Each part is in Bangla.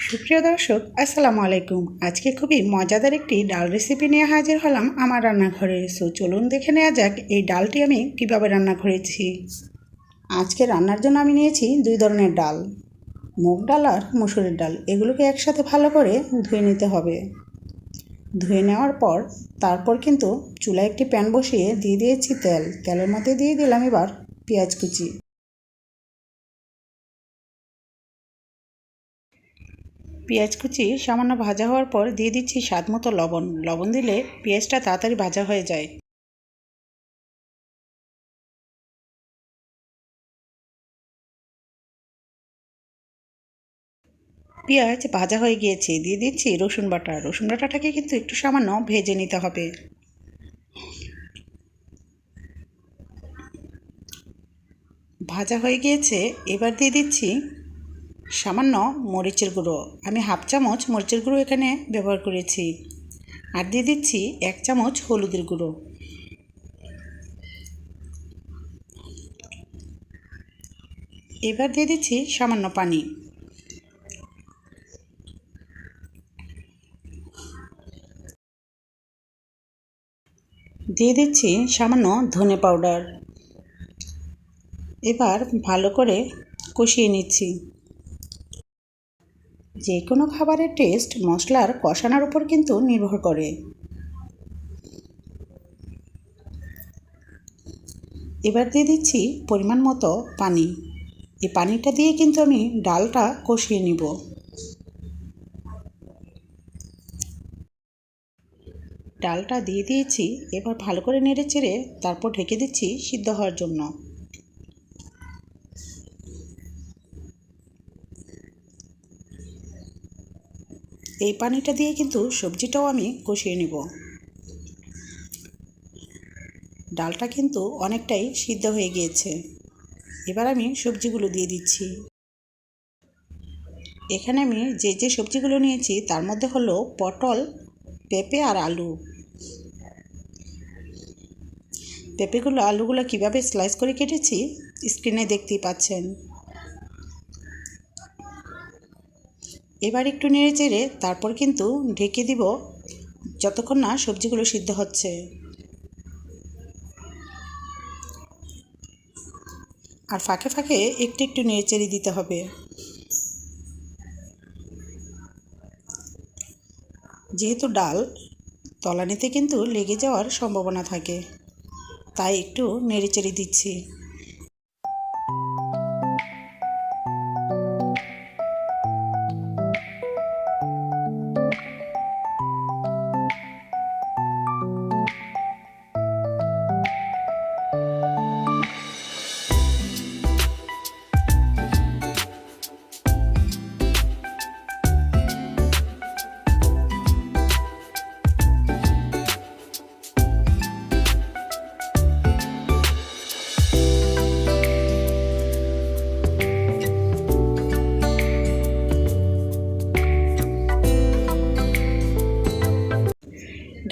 সুপ্রিয় দর্শক, আসসালামু আলাইকুম। আজকে খুবই মজাদার একটি ডাল রেসিপি নিয়ে হাজির হলাম আমার রান্নাঘরে। সো চলুন দেখে নেওয়া যাক এই ডালটি আমি কীভাবে রান্না করেছি। আজকে রান্নার জন্য আমি নিয়েছি দুই ধরনের ডাল। মুগ ডাল আর মুসুরের ডাল। এগুলোকে একসাথে ভালো করে ধুয়ে নিতে হবে। ধুয়ে নেওয়ার পর তারপর কিন্তু চুলায় একটি প্যান বসিয়ে দিয়ে দিয়েছি তেল। তেলের মধ্যে দিয়ে দিলাম এবার পেঁয়াজ কুচি। পেঁয়াজ কুচি সামান্য ভাজা হওয়ার পর দিয়ে দিচ্ছি স্বাদ মতো লবণ। লবণ দিলে পেঁয়াজটা তাড়াতাড়ি ভাজা হয়ে যায়। পেঁয়াজ ভাজা হয়ে গিয়েছে। দিয়ে দিচ্ছি রসুন বাটা। রসুন বাটাটাকে কিন্তু একটু সামান্য ভেজে নিতে হবে। ভাজা হয়ে গিয়েছে। এবার দিয়ে দিচ্ছি সামান্য মরিচের গুঁড়ো। আমি হাফ চামচ মরিচের গুঁড়ো এখানে ব্যবহার করেছি। আর দিয়ে দিচ্ছি এক চামচ হলুদের গুঁড়ো। এবার দিয়ে দিচ্ছি সামান্য পানি। দিয়ে দিচ্ছি সামান্য ধনে পাউডার। এবার ভালো করে কষিয়ে নিচ্ছি। যে কোনো খাবারের টেস্ট মশলার কষানোর উপর কিন্তু নির্ভর করে। এবার দিয়ে দিচ্ছি পরিমাণ মতো পানি। এই পানিটা দিয়ে কিন্তু আমি ডালটা কষিয়ে নিব। ডালটা দিয়ে দিয়েছি, এবার ভালো করে নেড়ে চেড়ে তারপর ঢেকে দিচ্ছি সিদ্ধ হওয়ার জন্য। এই পানিটা দিয়ে কিন্তু সবজিটাও আমি কষিয়ে নিব। ডালটা কিন্তু অনেকটাই সিদ্ধ হয়ে গিয়েছে। এবার আমি সবজিগুলো দিয়ে দিচ্ছি। এখানে আমি যে যে সবজিগুলো নিয়েছি, তার মধ্যে হলো পটল, পেঁপে আর আলু। পেঁপেগুলো, আলুগুলো কীভাবে স্লাইস করে কেটেছি, স্ক্রিনে দেখতেই পাচ্ছেন। এবার একটু নেড়ে চেড়ে তারপর কিন্তু ঢেকে দিব যতক্ষণ না সবজিগুলো সিদ্ধ হচ্ছে। আর ফাঁকে ফাঁকে একটু একটু নেড়ে চেড়ে দিতে হবে। যেহেতু ডাল, তলানিতে কিন্তু লেগে যাওয়ার সম্ভাবনা থাকে, তাই একটু নেড়ে চেড়ে দিচ্ছি।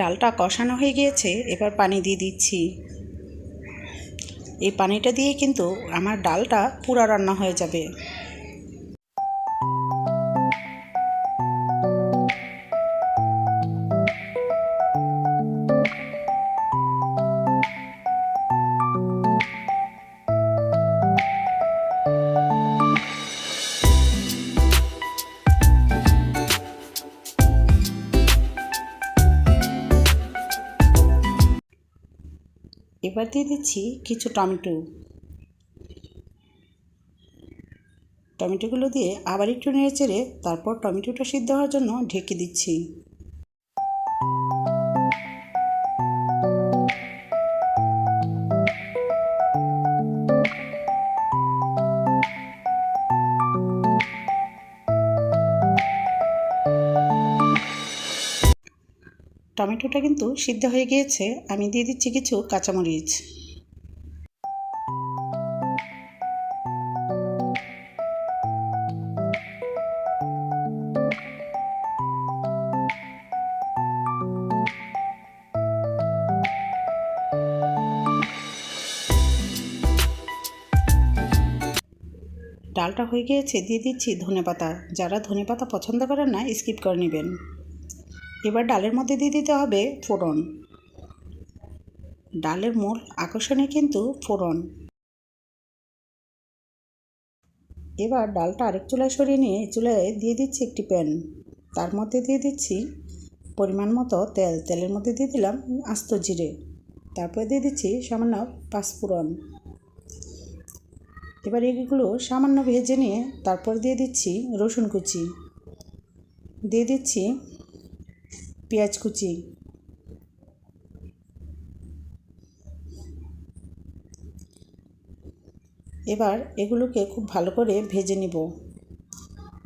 ডালটা কষানো হয়ে গিয়েছে, এবার পানি দিয়ে দিচ্ছি। এই পানিটা দিয়ে কিন্তু আমার ডালটা পুরা রান্না হয়ে যাবে। এবার দিয়ে দিচ্ছি কিছু টমেটো। টমেটোগুলো দিয়ে আবার একটু নেড়ে চেড়ে তারপর টমেটোটা সিদ্ধ হওয়ার জন্য ঢেকে দিচ্ছি। টমেটোটা কিন্তু সিদ্ধ হয়ে গিয়েছে, আমি দিয়ে দিচ্ছি কিছু কাঁচামরিচ। ডালটা হয়ে গিয়েছে, দিয়ে দিচ্ছি ধনেপাতা। যারা ধনেপাতা পছন্দ করেন না স্কিপ করে নেবেন। এবার ডালের মধ্যে দিয়ে দিতে হবে ফোড়ন। ডালের মূল আকর্ষণে কিন্তু ফোড়ন। এবার ডালটা আরেক চুলায় সরিয়ে নিয়ে চুলায় দিয়ে দিচ্ছি একটি প্যান। তার মধ্যে দিয়ে দিচ্ছি পরিমাণ মতো তেল। তেলের মধ্যে দিয়ে দিলাম আস্ত জিরে। তারপরে দিয়ে দিচ্ছি সামান্য পাঁচফোড়ন। এবার এগুলো সামান্য ভেজে নিয়ে তারপর দিয়ে দিচ্ছি রসুন কুচি। দিয়ে দিচ্ছি পেঁয়াজ কুচি। এবার এগুলোকে খুব ভালো করে ভেজে নিব।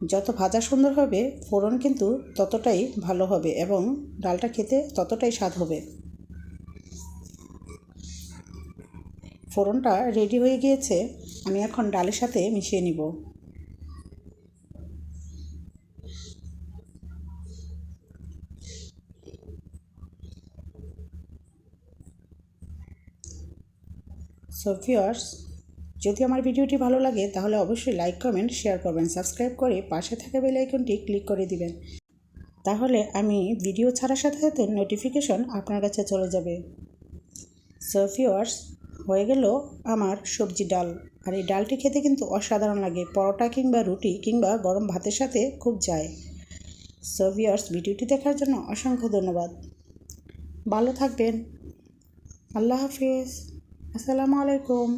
যত ভাজা সুন্দর হবে, ফোড়ন কিন্তু ততটাই ভালো হবে এবং ডালটা খেতে ততটাই স্বাদ হবে। ফোড়নটা রেডি হয়ে গিয়েছে, আমি এখন ডালের সাথে মিশিয়ে নিব। সো ভিউয়ার্স যদি আমার ভিডিওটি ভালো লাগে, তাহলে অবশ্যই লাইক কমেন্ট শেয়ার করবেন। সাবস্ক্রাইব করে পাশে থাকা বেল আইকনটি ক্লিক করে দিবেন। তাহলে আমি ভিডিও ছাড়ার সাথে সাথে নোটিফিকেশন আপনার কাছে চলে যাবে। সো ভিউয়ার্স হয়ে গেল আমার সবজি ডাল। আর এই ডালটি খেতে কিন্তু অসাধারণ লাগে। পরোটা কিংবা রুটি কিংবা গরম ভাতের সাথে খুব যায়। সো ভিউয়ার্স ভিডিওটি দেখার জন্য অসংখ্য ধন্যবাদ। ভালো থাকবেন। আল্লাহ হাফিজ। আসসালামু আলাইকুম।